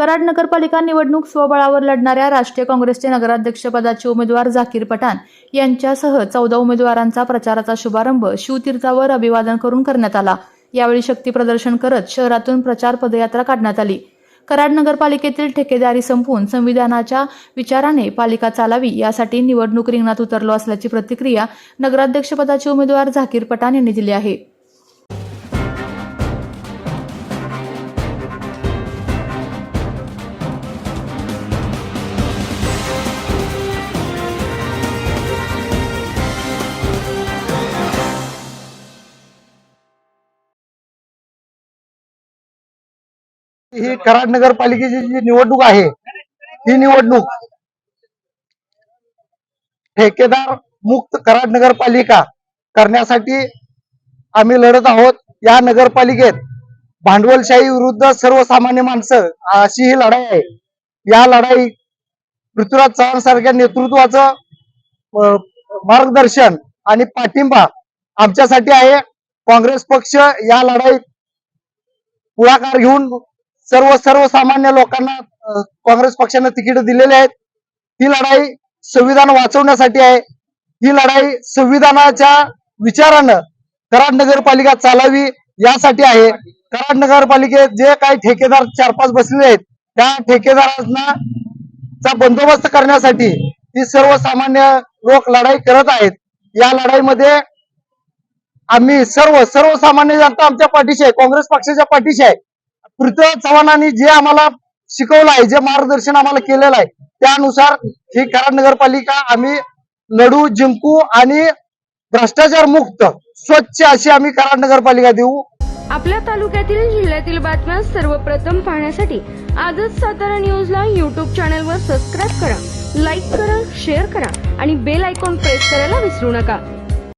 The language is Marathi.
कराड नगरपालिका निवडणूक स्वबळावर लढणाऱ्या राष्ट्रीय काँग्रेसचे नगराध्यक्षपदाचे उमेदवार झाकीर पठाण यांच्यासह चौदा उमेदवारांचा प्रचाराचा शुभारंभ शिवतीर्थावर अभिवादन करून करण्यात आला. यावेळी शक्ती प्रदर्शन करत शहरातून प्रचार पदयात्रा काढण्यात आली. कराड नगरपालिकेतील ठेकेदारी संपवून संविधानाच्या विचाराने पालिका चालावी यासाठी निवडणूक रिंगणात उतरलो असल्याची प्रतिक्रिया नगराध्यक्षपदाचे उमेदवार झाकीर पठाण यांनी दिली आहे. ही कराड नगरपालिकेची जी निवडणूक आहे ही निवडणूक ठेकेदार मुक्त कराड नगरपालिका करण्यासाठी आम्ही लढत आहोत. या नगरपालिकेत भांडवलशाही विरुद्ध सर्वसामान्य माणसं अशी ही लढाई आहे. या लढाई पृथ्वीराज चव्हाण सारख्या नेतृत्वाचं मार्गदर्शन आणि पाठिंबा आमच्यासाठी आहे. काँग्रेस पक्ष या लढाईत पुढाकार घेऊन सर्व सर्वसामान्य लोकांना काँग्रेस पक्षानं तिकीट दिलेले आहेत. ही लढाई संविधान वाचवण्यासाठी आहे. ही लढाई संविधानाच्या विचारानं कराड नगरपालिका चालावी यासाठी आहे. कराड नगरपालिकेत जे काही ठेकेदार चार पाच बसलेले आहेत त्या ठेकेदारांना चा बंदोबस्त करण्यासाठी ही सर्वसामान्य लोक लढाई करत आहेत. या लढाईमध्ये आम्ही सर्व सर्वसामान्य जनता आमच्या पाठीशी आहे. काँग्रेस पक्षाच्या पाठीशी आहे. पृथ्वीराज चव्हाणांनी जे आम्हाला शिकवलं आहे जे मार्गदर्शन आम्हाला केलेलं आहे त्यानुसार ही कराड नगरपालिका आम्ही लढू जिंकू आणि भ्रष्टाचार मुक्त स्वच्छ अशी आम्ही कराड नगरपालिका देऊ. आपल्या तालुक्यातील जिल्ह्यातील बातम्या सर्वप्रथम पाहण्यासाठी आजच सातारा न्यूजला यूट्यूब चॅनलवर सबस्क्राईब करा लाईक करा शेअर करा आणि बेल आयकॉन प्रेस करायला विसरू नका.